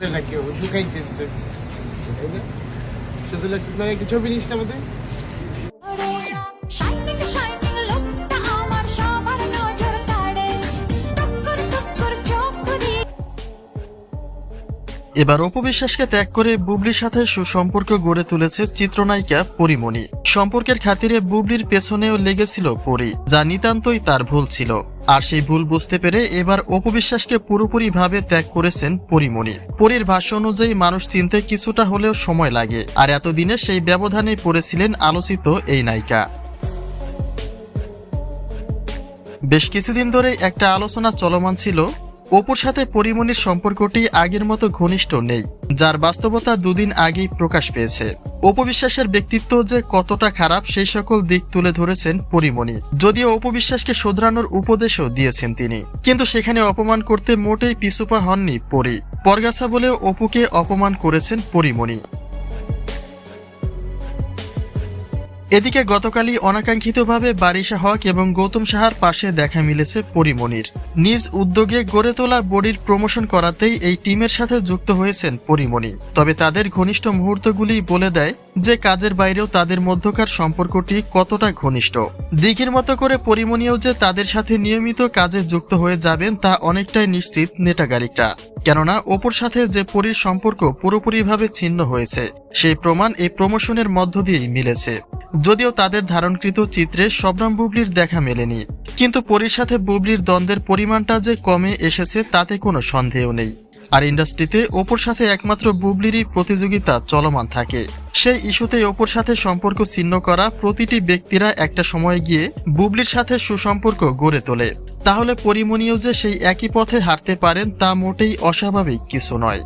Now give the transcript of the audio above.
বলে শুধু লাগতেছে না? আমাদের। এবার অপবিশ্বাসকে ত্যাগ করে বুবলির সাথে সুসম্পর্ক গড়ে তুলেছে চিত্রনায়িকা পরিমণি। সম্পর্কের খাতিরে বুবলির পেছনেও লেগেছিল পরি যা নিতান্তই তার ভুল ছিল। আর সেই ভুল বুঝতে পেরে এবার অপবিশ্বাসকে পুরোপুরিভাবে ত্যাগ করেছেন পরিমণি। পরির ভাষ্য অনুযায়ী মানুষ চিনতে কিছুটা হলেও সময় লাগে, আর এতদিনে সেই ব্যবধানে পড়েছিলেন আলোচিত এই নায়িকা। বেশ কিছুদিন ধরে একটা আলোচনা চলমান ছিল অপুর সাথে পরিমণির সম্পর্কটি আগের মতো ঘনিষ্ঠ নেই, যার বাস্তবতা দুদিন আগেই প্রকাশ পেয়েছে। অপবিশ্বাসের ব্যক্তিত্ব যে কতটা খারাপ সেই সকল দিক তুলে ধরেছেন পরিমণি যদিও অপবিশ্বাসকে শোধরানোর উপদেশও দিয়েছেন তিনি। কিন্তু সেখানে অপমান করতে মোটেই পিছুপা হননি পরি। পরগাছা বলেও অপুকে অপমান করেছেন পরিমণি এদিকে গতকালই অনাকাঙ্ক্ষিতভাবে বারিশা হক এবং গৌতম সাহার পাশে দেখা মিলেছে পরিমণির নিজ উদ্যোগে গড়ে তোলা বডির প্রমোশন করাতেই এই টিমের সাথে যুক্ত হয়েছেন পরিমণি তবে তাদের ঘনিষ্ঠ মুহূর্তগুলি বলে দেয় যে কাজের বাইরেও তাদের মধ্যকার সম্পর্কটি কতটা ঘনিষ্ঠ। দিঘির মতো করে পরিমণিও যে তাদের সাথে নিয়মিত কাজে যুক্ত হয়ে যাবেন তা অনেকটাই নিশ্চিত নেটাগারিকটা কেননা অপর সাথে যে পরীর সম্পর্ক পুরোপুরিভাবে ছিন্ন হয়েছে, সেই প্রমাণ এই প্রমোশনের মধ্য দিয়েই মিলেছে। যদিও তাদের ধারণকৃত চিত্রে শবনম বুবলির দেখা মেলেনি, কিন্তু পরীর সাথে বুবলির দ্বন্দ্বের পরিমাণটা যে কমে এসেছে তাতে কোনো সন্দেহ নেই। আর ইন্ডাস্ট্রিতে ওপর সাথে একমাত্র বুবলিরই প্রতিযোগিতা চলমান থাকে। সেই ইস্যুতে ওপর সাথে সম্পর্ক ছিন্ন করা প্রতিটি ব্যক্তিরা একটা সময় গিয়ে বুবলির সাথে সুসম্পর্ক গড়ে তোলে। তাহলে পরিমণীয় যে সেই একই পথে হাঁটতে পারেন তা মোটেই অস্বাভাবিক কিছু নয়।